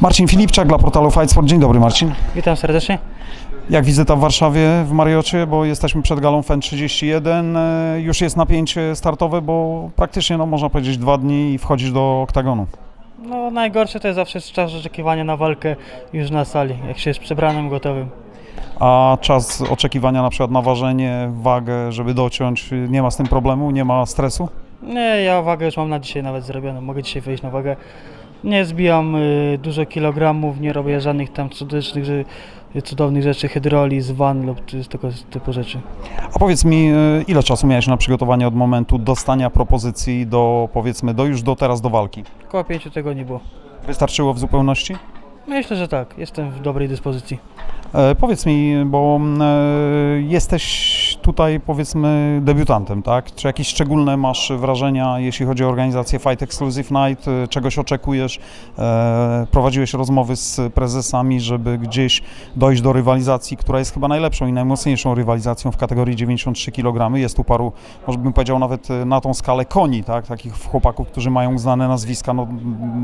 Marcin Filipczak dla portalu Fight Sport. Dzień dobry Marcin. Witam serdecznie. Jak wizyta w Warszawie w Mariocie, bo jesteśmy przed galą FEN 31. E, Już jest napięcie startowe, bo praktycznie no, można powiedzieć dwa dni i wchodzisz do oktagonu. No najgorsze to jest zawsze czas oczekiwania na walkę już na sali, jak się jest przebranym, gotowym. A czas oczekiwania na przykład na ważenie, wagę, żeby dociąć, nie ma z tym problemu, nie ma stresu? Nie, ja wagę już mam na dzisiaj nawet zrobioną, mogę dzisiaj wejść na wagę. Nie zbijam y, dużo kilogramów, nie robię żadnych tam cudownych, cudownych rzeczy, hydroliz, van lub ty- tego typu rzeczy. A powiedz mi, e, ile czasu miałeś na przygotowanie od momentu dostania propozycji do, powiedzmy, do już do teraz do walki? Około pięciu tygodni było. Wystarczyło w zupełności? Myślę, że tak, jestem w dobrej dyspozycji. E, powiedz mi, bo mm, e, jesteś tutaj powiedzmy debiutantem, tak? Czy jakieś szczególne masz wrażenia, jeśli chodzi o organizację Fight Exclusive Night? E, Czegoś oczekujesz? E, prowadziłeś rozmowy z prezesami, żeby gdzieś dojść do rywalizacji, która jest chyba najlepszą i najmocniejszą rywalizacją w kategorii 93 kg. Jest tu paru, może bym powiedział nawet e, na tą skalę koni, tak? Takich chłopaków, którzy mają znane nazwiska. No,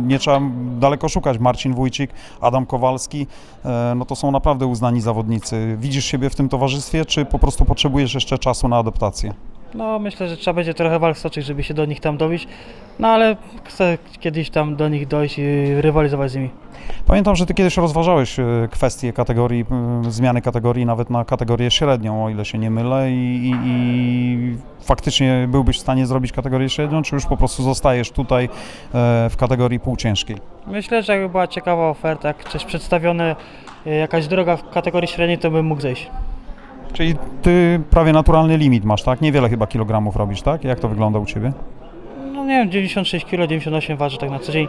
nie trzeba daleko szukać. Marcin Wójcik, Adam Kowalski, e, no to są naprawdę uznani zawodnicy. Widzisz siebie w tym towarzystwie, czy po prostu potrzebujesz jeszcze czasu na adaptację? No myślę, że trzeba będzie trochę walk stoczyć, żeby się do nich tam dobić, no ale chcę kiedyś tam do nich dojść i rywalizować z nimi. Pamiętam, że ty kiedyś rozważałeś e, kwestię kategorii, e, zmiany kategorii nawet na kategorię średnią, o ile się nie mylę i, i, i faktycznie byłbyś w stanie zrobić kategorię średnią, czy już po prostu zostajesz tutaj e, w kategorii półciężkiej? Myślę, że jakby była ciekawa oferta, jak coś przedstawione, y, jakaś droga w kategorii średniej, to bym mógł zejść. Czyli ty prawie naturalny limit masz, tak? Niewiele chyba kilogramów robisz, tak? Jak to wygląda u ciebie? No nie wiem, 96 kg, 98 waży tak na co dzień,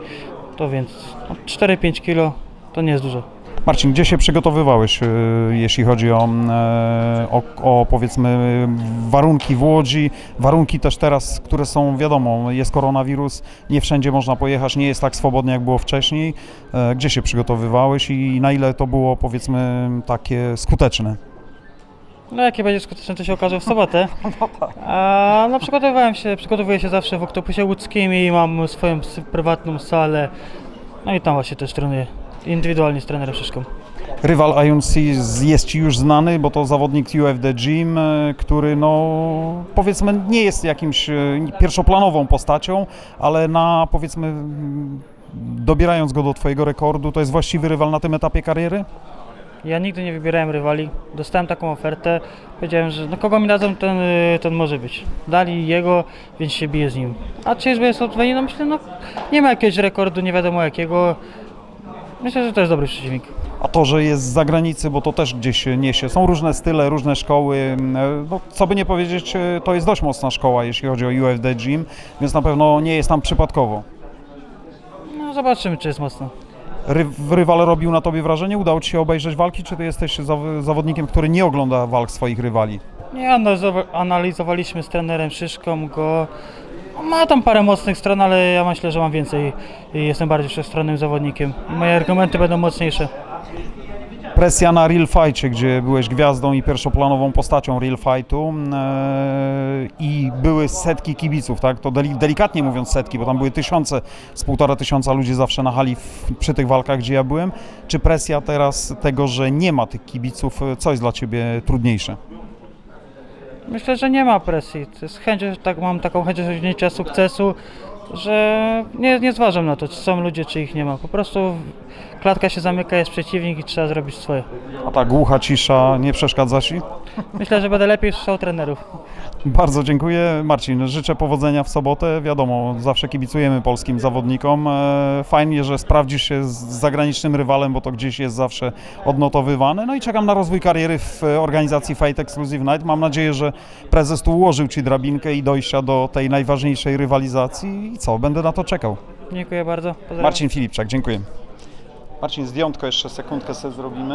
to więc no, 4-5 kg to nie jest dużo. Marcin, gdzie się przygotowywałeś, e, jeśli chodzi o, e, o, o powiedzmy warunki w Łodzi, warunki też teraz, które są wiadomo, jest koronawirus, nie wszędzie można pojechać, nie jest tak swobodnie jak było wcześniej. E, Gdzie się przygotowywałeś i na ile to było powiedzmy takie skuteczne? No jakie będzie skuteczne, to się okaże w sobotę. A no przygotowywałem się, przygotowuję się zawsze w Oktopusie Łódzkim i mam swoją prywatną salę. No i tam właśnie też trenuję. Indywidualnie z trenerem Szyszką. Rywal IONC jest Ci już znany, bo to zawodnik UFD Gym, e, który no powiedzmy nie jest jakimś e, pierwszoplanową postacią, ale na powiedzmy dobierając go do Twojego rekordu, to jest właściwy rywal na tym etapie kariery? Ja nigdy nie wybierałem rywali. Dostałem taką ofertę. Powiedziałem, że no kogo mi dadzą, ten, y, ten może być. Dali jego, więc się biję z nim. A czy jest jest odpowiedni? No myślę, no nie ma jakiegoś rekordu, nie wiadomo jakiego. Myślę, że to jest dobry przeciwnik. A to, że jest z zagranicy, bo to też gdzieś się niesie. Są różne style, różne szkoły. mm, e, No, co by nie powiedzieć, e, to jest dość mocna szkoła, jeśli chodzi o UFD Gym, więc na pewno nie jest tam przypadkowo. No zobaczymy, czy jest mocno. Ry rywal robił na tobie wrażenie? Udało ci się obejrzeć walki, czy ty jesteś zaw zawodnikiem, który nie ogląda walk swoich rywali? Nie, analizowa- analizowaliśmy z trenerem Szyszką go. Ma tam parę mocnych stron, ale ja myślę, że mam więcej i jestem bardziej wszechstronnym zawodnikiem. Moje argumenty będą mocniejsze. Presja na Real Fightie, gdzie byłeś gwiazdą i pierwszoplanową postacią Real Fightu e, i były setki kibiców, tak? To deli delikatnie mówiąc setki, bo tam były tysiące, z półtora tysiąca ludzi zawsze na hali przy tych walkach, gdzie ja byłem. Czy presja teraz tego, że nie ma tych kibiców, e, co jest dla ciebie trudniejsze? Myślę, że nie ma presji. Chęć, tak, mam taką chęć osiągnięcia sukcesu, że nie, nie zważam na to, czy są ludzie, czy ich nie ma. Po prostu klatka się zamyka, jest przeciwnik i trzeba zrobić swoje. A ta głucha cisza nie przeszkadza ci? Myślę, że będę lepiej słyszał trenerów. Bardzo dziękuję. Marcin, życzę powodzenia w sobotę. Wiadomo, zawsze kibicujemy polskim zawodnikom. E, Fajnie, że sprawdzisz się z zagranicznym rywalem, bo to gdzieś jest zawsze odnotowywane. No i czekam na rozwój kariery w organizacji Fight Exclusive Night. Mam nadzieję, że prezes tu ułożył Ci drabinkę i dojścia do tej najważniejszej rywalizacji. Co, będę na to czekał. Dziękuję bardzo. Pozdrawiam. Marcin Filipczak, dziękuję. Marcin, zdjątko jeszcze sekundkę sobie zrobimy.